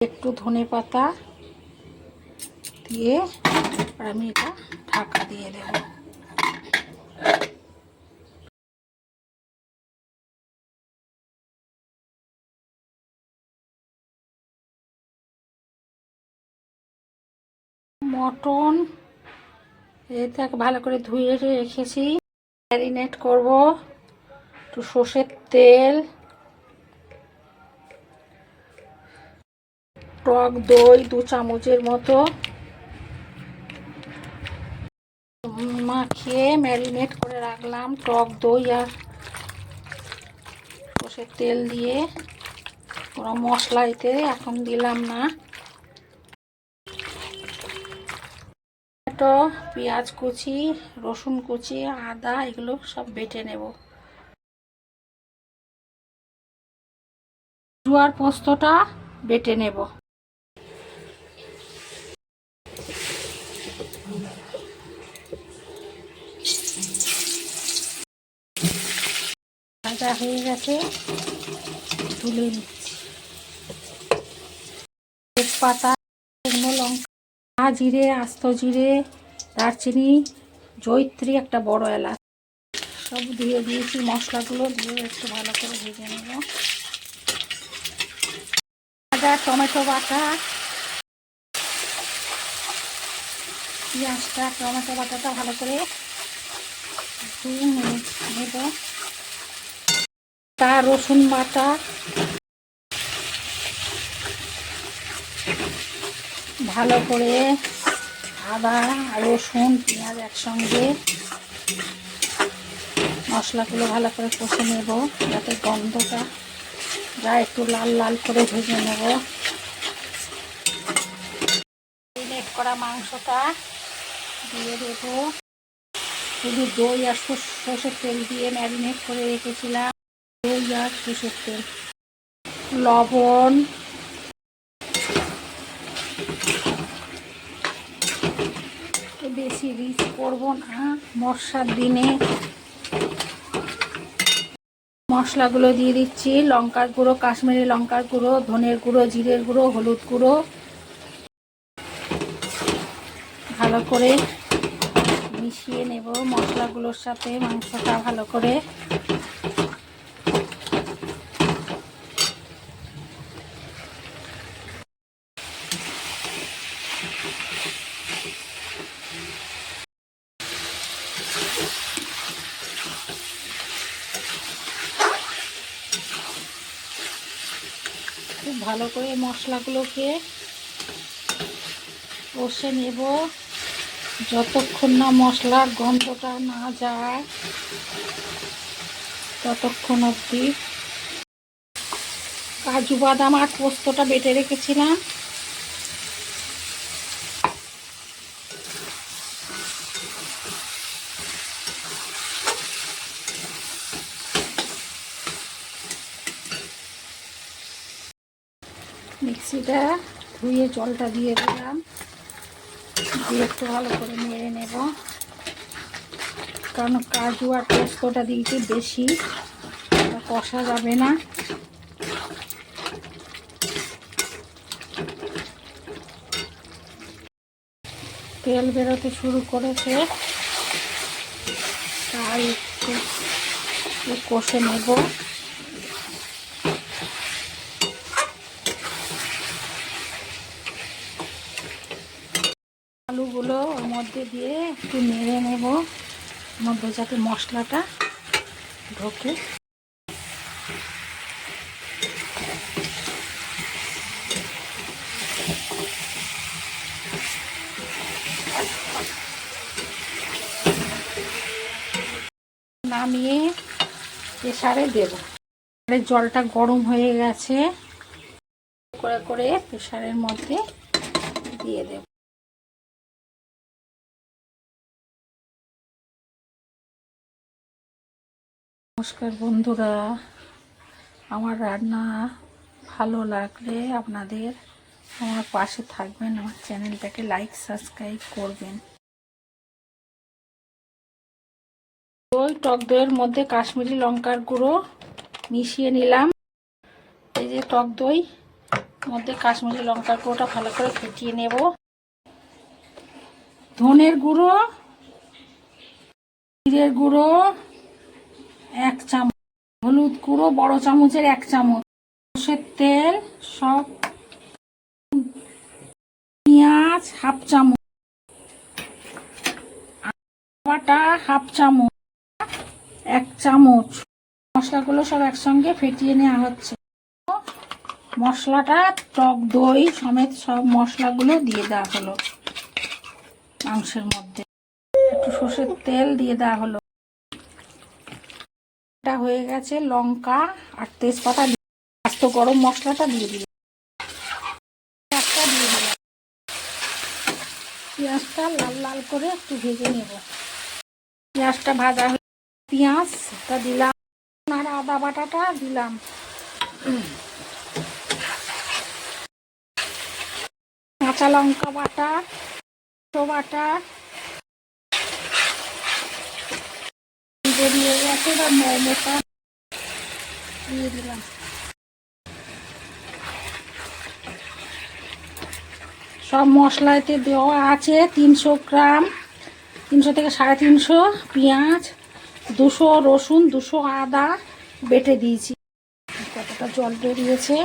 একটু ধনে পাতা দিয়ে আর আমি এটা ঢাকা দিয়ে দেব। মটন এটাকে ভালো করে ধুয়ে রেখেছি। ম্যারিনেট করব একটু সর্ষের তেল। টক দই দু চামচের মতো। মাখিয়ে ম্যারিনেট করে রাখলাম টক দই আর সর্ষের তেল দিয়ে। কোনো মশলা এতে এখন দিলাম না। টমেটো, পেঁয়াজ কুচি, রসুন কুচি, আদা এগুলো সব বেটে নেব। জোয়ার পোস্তটা বেটে নেব। ভাজা হয়ে গেছে। তুলে নিচ্ছি। তেজপাতা, শুকনো লঙ্কা জিরে, আস্ত জিরে, দারচিনি জৈত্রী একটা বড় এলাচ, সব দিয়ে দিয়েছি। মশলাগুলো দিয়ে একটু ভালো করে ভেজে নেব। আদা, টমেটো বাটা, পেঁয়াজটা, টমেটো বাটাটা ভালো করে নেব। তা রসুন বাটা। ভালো করে আদা রসুন, পেঁয়াজ একসঙ্গে মশলাগুলো ভালো করে কষে নেব, যাতে গন্ধটা যা একটু লাল লাল করে ভেজে নেব। ম্যারিনেট করা মাংসটা দিয়ে দেবো। শুধু দই আর সর্ষের তেল দিয়ে ম্যারিনেট করে রেখেছিলাম। আর সর্ষের তেল লবণ বেশি রিচ করব না মশার দিনে। মশলাগুলো দিয়ে দিচ্ছি, লঙ্কার গুঁড়ো, কাশ্মীরি লঙ্কার গুঁড়ো, ধনের গুঁড়ো, জিরের গুঁড়ো, হলুদ গুঁড়ো। ভালো করে মিশিয়ে নেব মশলাগুলোর সাথে, মাংসটা ভালো করে। ভালো করে মশলাগুলোকে কষে নেব। যতক্ষণ না মশলার গন্ধটা না যায়, ততক্ষণ অবধি। কাজু বাদাম আর পোস্তটা বেটে রেখেছিলাম। মিক্সিটা ধুয়ে জলটা দিয়ে দিলাম। দিয়ে একটু ভালো করে নেড়ে নেব। কারণ কাজু আর পোস্তটা দিয়েছি বেশি কষা যাবে না। তেল বেরোতে শুরু করেছে। তাই একটু কষে নেব। মধ্যে দিয়ে একটু নেড়ে নেব। মধ্যে যাতে মশলাটা ঢোকে। নামিয়ে প্রেসারে দেব। জলটা গরম হয়ে গেছে। করে করে প্রেসারের মধ্যে দিয়ে দেব। নমস্কার বন্ধুরা। আমার রান্না ভালো লাগলে আপনাদের আমার পাশে থাকবেন, আমার চ্যানেলটাকে লাইক সাবস্ক্রাইব করবেন। দই, টক দইয়ের মধ্যে কাশ্মীরি লঙ্কার গুঁড়ো মিশিয়ে নিলাম। এই যে টক দই, মধ্যে কাশ্মীরি লঙ্কার গুঁড়োটা ভালো করে ফুটিয়ে নেব। ধনের গুঁড়ো, জিরের গুঁড়ো এক চামচ হলুদ গুঁড়ো, বড় চামচের এক চামচ সর্ষের তেল, সব পেঁয়াজ হাফ চামচ বাটা হাফ চামচ, এক চামচ। মশলাগুলো সব একসঙ্গে ফেটিয়ে নেওয়া হচ্ছে। মশলাটা টক দই সমেত সব মশলাগুলো দিয়ে দেওয়া হলো মাংসের মধ্যে। একটু সর্ষের তেল দিয়ে দেওয়া হলো। এটা হয়ে গেছে, লঙ্কা আর তেজপাতা আস্ত গরম মশলাটা দিয়ে দিলাম। পেঁয়াজটা দিয়ে দিলাম। পেঁয়াজটা লাল লাল করে একটু ভেজে নেব। পেঁয়াজটা ভাজা হয়ে পেঁয়াজটা দিলাম। আর আদা বাটাটা দিলাম। কাঁচা লঙ্কা বাটা বাটা বেরিয়ে গেছে বা মোমোটা দিয়ে দিলাম সব মশলাতে দেওয়া আছে তিনশো গ্রাম, তিনশো থেকে সাড়ে তিনশো পেঁয়াজ, দুশো রসুন, দুশো আদা বেটে দিয়েছি। কতটা জল বেরিয়েছে।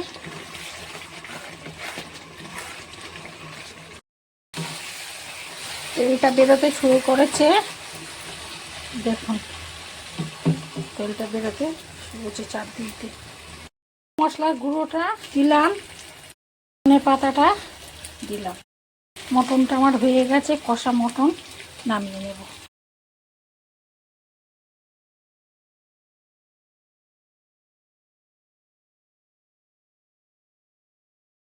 তেলটা বেরোতে শুরু করেছে। দেখুন। তেলটা বেরোতে শুরু চার দিতে। মশলার গুঁড়োটা দিলাম, ধনে পাতাটা দিলাম। মটনটা আমার হয়ে গেছে, কষা মটন, নামিয়ে নেব।